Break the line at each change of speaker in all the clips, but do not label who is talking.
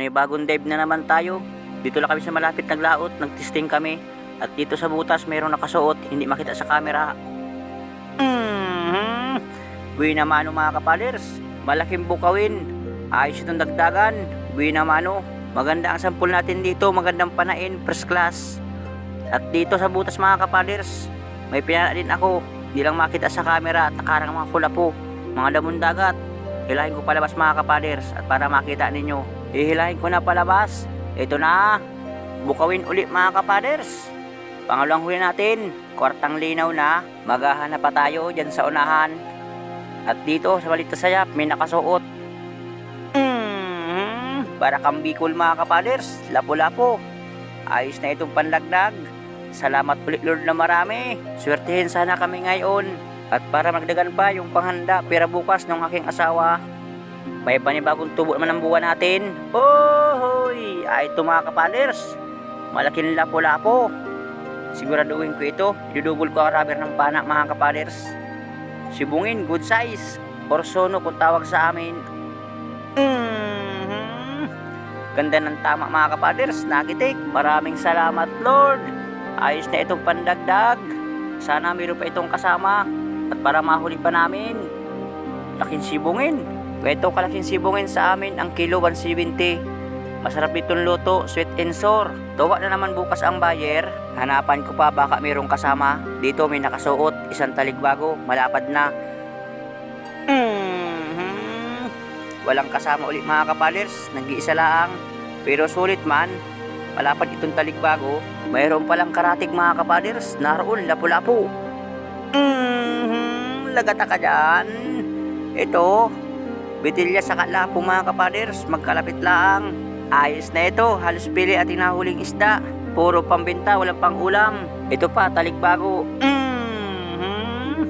panibagong dive na naman tayo. Dito lang kami sa malapit naglaot, nagtesting kami. At dito sa butas mayroong nakasuot, hindi makita sa camera. Mm-hmm. Buwi na mano mga kapalers, malaking bukawin. Ayos itong dagdagan, buwi na mano. Maganda ang sampul natin dito, magandang panain, first class. At dito sa butas mga kapalers, may pinana din ako. Hindi lang makita sa camera at nakarang mga kulapo, mga damon dagat. Hilahin ko palabas mga kapaders at para makita ninyo. Ihilahin ko na palabas. Ito na. Bukawin ulit mga kapaders. Pangalawang huli natin. Kwartang linaw na. Maghahanap pa tayo dyan sa unahan. At dito sa balita sayap may nakasuot. Mm, para kang bikol mga kapaders. Lapo-lapo. Ayos na itong panlagdag. Salamat ulit Lord na marami. Swertihin sana kami ngayon. At para magdagan pa yung panghanda pera bukas ng aking asawa. May panibagong tubo naman ang buwan natin. Ohoy! Ay ito mga kapalers. Malaking lapo-lapo. Siguraduhin ko ito. Idudubol ko ang rubber ng pana mga kapalers. Sibungin, good size. Orsono kung tawag sa amin. Mhm. Ganda ng tama mga kapalers. Nakitik. Maraming salamat Lord. Ayos na itong pandagdag. Sana mayroon pa itong kasama. At para mahuli pa namin, laking sibungin. Ito kalaking sibungin sa amin ang kilo 170. Masarap itong luto, sweet and sour. Tuwa na naman bukas ang buyer. Hanapan ko pa baka mayroong kasama. Dito may nakasuot, isang taligbago, malapad na. Mhm. Walang kasama ulit mga kapalers, nag-iisa lang. Pero sulit man, malapad itong taligbago. Mayroon palang karatig mga kapalers, naroon lapu-lapu. Mhm, lagata ka dyan. Ito, bitilya sa kalapo mga kapaders, magkalapit lang. Ayos na ito, halos pili at hinahuling isda. Puro pambenta, walang pang ulam. Ito pa, talikbago. Mhm.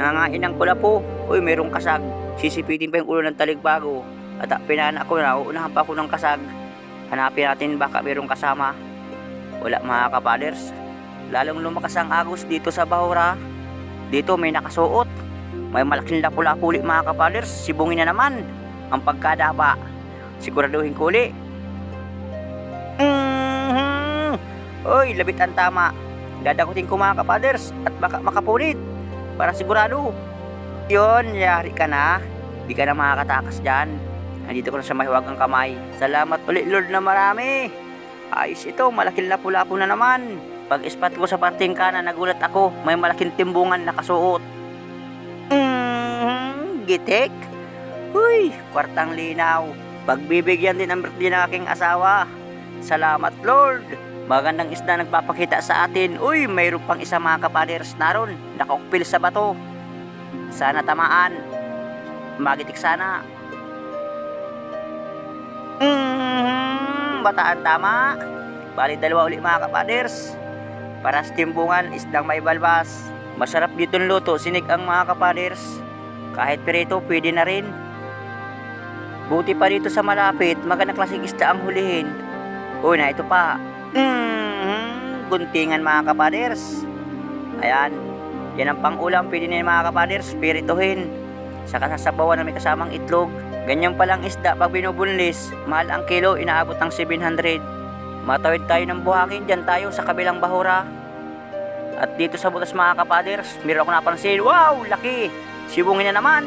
Nangangain ng kulapo. Uy, merong kasag. Sisipitin pa yung ulo ng talikbago. At ah, pinana ko na, uunahan pa ako ng kasag. Hanapin natin baka merong kasama. Wala mga kapaders. Lalong lumakas ang agos dito sa Bahura. Dito may nakasuot. May malaking lapu-lapu ulit mga kapalers. Sibungin na naman. Ang pagkadaba. Siguraduhin ko uli. Mhm. Uy, labit ang tama. Dadakutin ko mga kapalers at baka makapulit. Para sigurado. Yun, yari ka na. Di ka na makakatakas dyan. Nandito ko na sa mahiwagang kamay. Salamat ulit Lord na marami. Ayos ito, malaking lapu-lapu na naman. Pag ispat ko sa parting kanan, nagulat ako. May malaking timbungan nakasuot. Gitik. Uy, kwartang linaw. Pagbibigyan din ang birthday ng aking asawa. Salamat Lord. Magandang isda nagpapakita sa atin. Uy, mayroon pang isa mga kapaders naroon. Nakaukpil sa bato. Sana tamaan. Magitik sana. Mm, bataan tama. Bali dalawa ulit mga kapaders. Para sa timbungan, isdang may balbas. Masarap dito luto, sinig ang mga kapaders. Kahit pirito, pwede na rin. Buti pa dito sa malapit, magandang klaseng isda ang hulihin. Uy, na ito pa. Mm, guntingan mga kapaders. Ayan, yan ang pangulam, pwede na mga kapaders, pirituhin. Saka sasabawan na may kasamang itlog. Ganyan palang isda pag binubunlis, mahal ang kilo, inaabot ng 700. Matawid tayo ng buhangin, dyan tayo sa kabilang bahura. At dito sa butas mga kapaders, meron ako napansin, wow, laki! Sibungin na naman!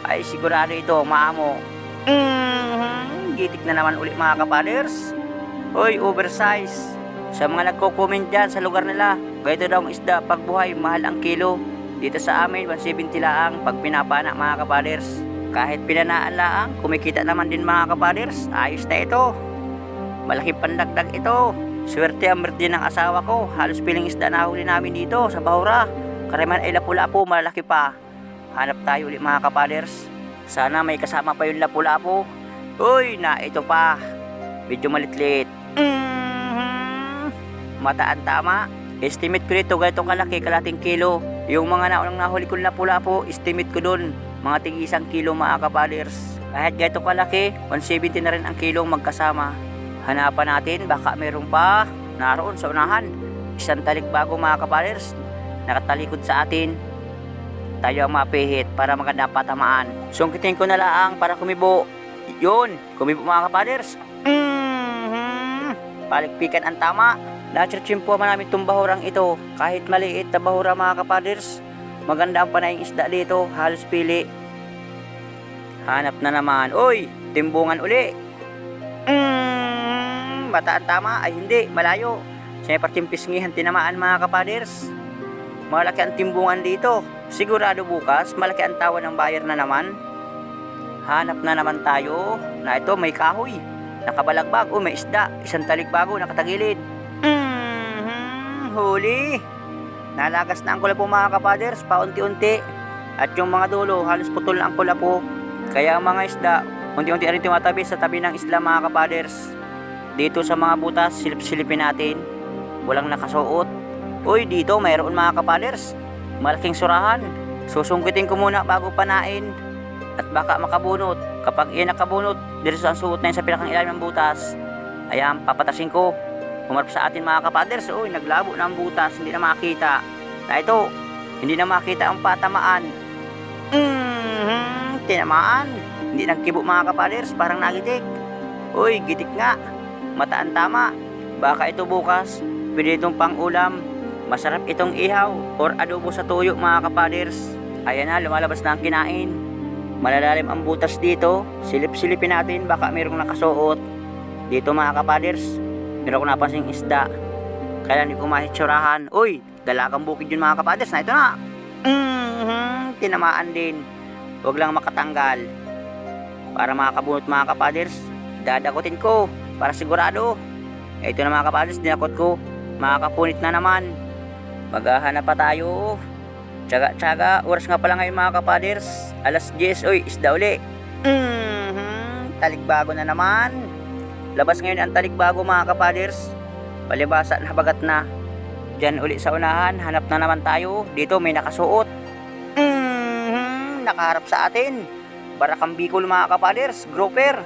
Ay sigurado ito, maamo. Mm, gitik na naman ulit mga kapaders. Hoy, oversize. Sa mga nagko-comment dyan sa lugar nila, ganito daw ang isda pag buhay, mahal ang kilo. Dito sa amin, 170 laang pag pinapana mga kapaders. Kahit pinanaan laang, kumikita naman din mga kapaders. Ayos na ito. Malaking pandagdag ito. Swerte ang birthday ng asawa ko. Halos piling isda na huli namin dito sa Bahura. Kariman ay lapu-lapu, malaki pa. Hanap tayo ulit mga kapaders. Sana may kasama pa yung lapu-lapu. Uy, na ito pa. Medyo malitlit. Mhm. Mataan tama. Estimate ko dito ganito kalaki, kalating kilo. Yung mga naunang nahuli ko lapu-lapu, estimate ko dun. Mga tig isang kilo mga kapaders. Kahit ganito kalaki, 170 na rin ang kilong magkasama. Hanapan natin, baka meron pa. Naroon sa unahan. Isang talikbago mga kapaders. Nakatalikod sa atin. Tayo ang mapihit para maganda patamaan. Sungkitin ko na laang para kumibo. Yun, kumibo mga kapaders. Mhm. Palikpikan ang tama. Nachirchimpo man namin itong bahurang ito. Kahit maliit na bahura mga kapaders. Maganda ang panayang isda dito. Halos pili. Hanap na naman. Uy, timbungan uli. Mm, bata ang tama. Ay hindi, malayo. Siyempre timpisngihan tinamaan mga kapaders. Malaki ang timbungan dito. Sigurado bukas, malaki ang tawa ng buyer na naman. Hanap na naman tayo na ito may kahoy. Nakabalagbag o may isda. Isang talikbago nakatagilid. Mhm, huli. Nalagas na ang kulapo mga kapaders paunti-unti. At yung mga dulo halos putol na ang kulapo. Kaya ang mga isda, unti-unti rin tumatabi sa tabi ng isla mga kapaders. Dito sa mga butas, silip-silipin natin. Walang nakasuot. Uy, dito mayroon mga kapaders. Malaking surahan. Susungkitin ko muna bago panain. At baka makabunot. Kapag iyan nakabunot, dito sa suot na yun sa pinakang ilalim ng butas. Ayan, papatasin ko. Humarap sa atin mga kapaders. Uy, naglabo na ang butas. Hindi na makita. Na ito, hindi na makita ang patamaan. Mhm, tinamaan. Hindi nagkibo mga kapaders. Parang nagitik. Uy, gitik nga. Mataan tama. Baka ito bukas, pwede itong pang-ulam. Masarap itong ihaw or adobo sa tuyo mga kapaders. Ayan na, lumalabas na ang kinain. Malalalim ang butas dito. Silip-silipin natin, baka mayroong nakasuot. Dito mga kapaders, meron ko napansing isda. Kaya hindi ko mahitsurahan. Uy, dalagang bukid yun mga kapaders. Na ito na. Mhm, tinamaan din. Huwag lang makatanggal. Para makakabunot mga kapaders, dadakutin ko para sigurado. Ito na mga kapaders, dinakot ko. Makakapunit na naman. Maghahanap pa tayo. Tsaga-tsaga, oras nga pala ngayon mga kapaders. Alas 10, uy, isda uli. Mhm, taligbago na naman. Labas ngayon ang taligbago mga kapaders. Palibasa na bagat na. Diyan uli sa unahan, hanap na naman tayo. Dito may nakasuot. Mhm, nakaharap sa atin. Barakang Bicol mga kapaders, grouper.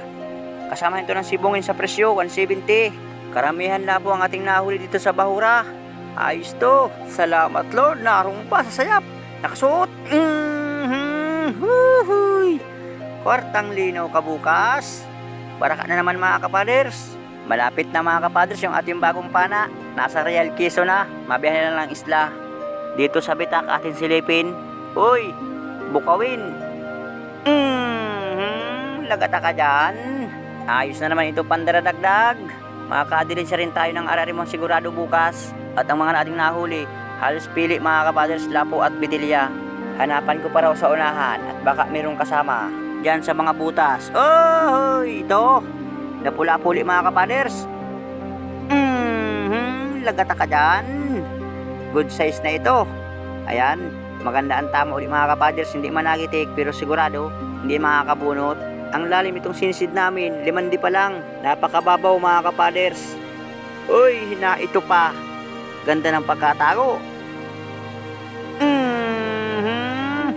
Kasama ito ng sibungin sa presyo, 170. Karamihan na po ang ating nahuli dito sa Bahura. Ayos to. Salamat Lord, narong pa sa sayap. Nakasuot. Mhm, huhuy. Kwartang linaw kabukas. Baraka na naman mga kapaders. Malapit na mga kapaders yung ating bagong pana. Nasa Real Quezon na. Mabiyahe na lang isla. Dito sa bitak atin silipin. Uy, bukawin. Mhm, lagata ka dyan. Ayos na naman ito pandaradagdag. Makakadilin siya rin tayo ng ararimong sigurado bukas. At ang mga nating nahuli, halos pili mga kapaders, lapo at bidilya. Hanapan ko pa raw sa unahan at baka mayroong kasama. Diyan sa mga butas. Oh, ito. Napula-puli mga kapaders. Mhm, lagata ka dyan. Good size na ito. Ayan, maganda ang tama ulit mga kapaders. Hindi man nagitik pero sigurado hindi makakabunot. Ang lalim itong sinisid namin, limandi pa lang. Napakababaw mga kapaders. Uy, hina ito pa. Ganda ng pagkatago. Mhm.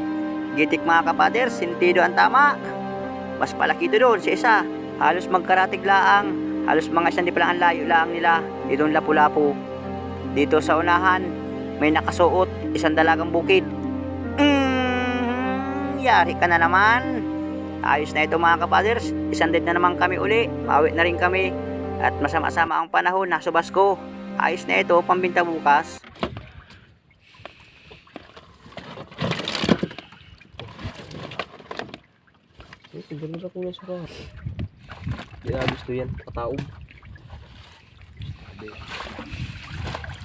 Gitik mga kapaders, sentido ang tama. Mas palaki ito doon sa isa. Halos magkaratig laang. Halos mga sandi pa lang ang layo laang nila. Itong lapu-lapu. Dito sa unahan, may nakasuot, isang dalagang bukid. Mhm. Yari ka na naman. Ayos na ito mga kapaders. Isang dead na naman kami uli. Mawi na rin kami. At masama-sama ang panahon. Nasa Basko. Ayos na ito. Pambinta bukas.
Tignan mo sa kuya sa ka. Hindi na gusto yan. Pataog.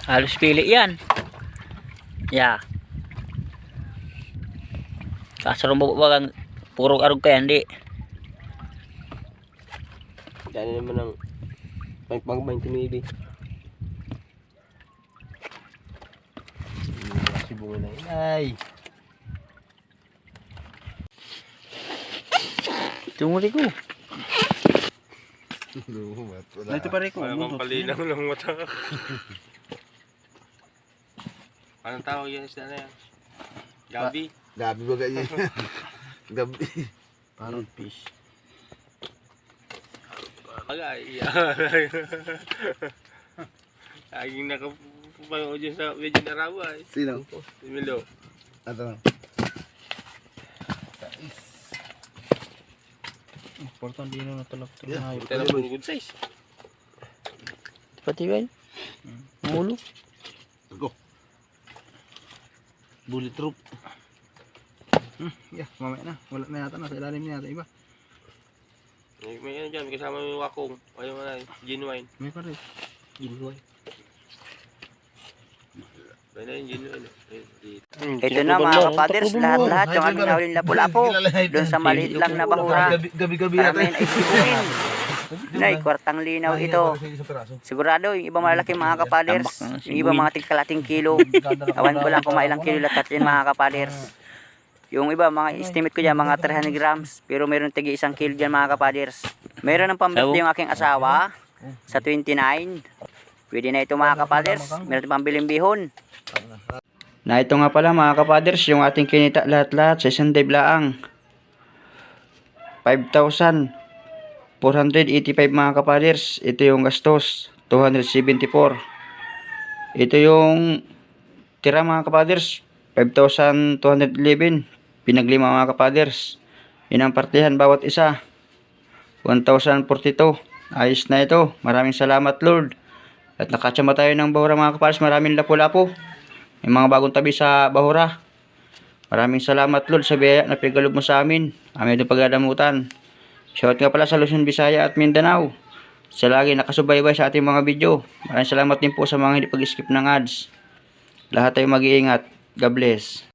Halos pili yan. Yeah. Kaso rin bagang puro arog kaya hindi.
Yan naman ang may pang 20 maybe. Sibungin na yun. Ay!
Tumuli ko.
Dito pa rin ko.
Walang palinaw ng mata. Anong tawag yun sa na yan? Gabi?
Gabi ba ganyan? Gabi.
Parang fish.
Agay. Laging nakapanood dyan sa medyo narawa eh.
Sino?
Si Milo.
Ato.
Portan din na talap to.
Yeah.
Hayop.
Ito na po, good size.
Pati ba? Mulo.
Go.
Bulletproof. Hmm, yeah, mamaya na. Wala na yata. Nasa ilalim na yata iba.
May, may ano dyan, may kasama yung wakong. Ayaw mo na, genuine.
May pa rin.
Genuine. Na yung eh.
Ito na mga kapaders, lahat-lahat yung aming nahulin lapu-lapu. Doon sa maliit lang na bahura.
Gabi- Gabi-gabi
Karamihan
yata.
ay sibugin. Nay, kwartang linaw ito.
Sa.
Sigurado, yung iba malaki mga kapaders, yung iba mga tigkalating kilo. Awan ko lang kung mailang kilo lahat yan mga kapaders. Yung iba, mga estimate ko dyan, mga 300 grams. Pero meron tigi isang kilo dyan mga kapaders. Meron ng pambili yung aking asawa sa 29. Pwede na ito mga kapaders. Meron pambiling bihon. Na ito nga pala mga kapaders, yung ating kinita lahat-lahat sa isang dive laang. 5,485 mga kapaders. Ito yung gastos, 274. Ito yung tira mga kapaders, 5,211. Pinaglima mga kapaders. Yun ang partihan bawat isa. 1,042. Ayos na ito. Maraming salamat Lord. At nakatsama tayo ng bahura mga kapaders. Maraming lapu-lapu. May mga bagong tabi sa bahura. Maraming salamat Lord sa biyaya na pigalob mo sa amin. Amin ito pagdadamutan. Shout nga pala sa Luzon, Visaya at Mindanao. Sa lagi nakasubaybay sa ating mga video. Maraming salamat din po sa mga hindi pag-skip ng ads. Lahat tayo mag-iingat. God bless.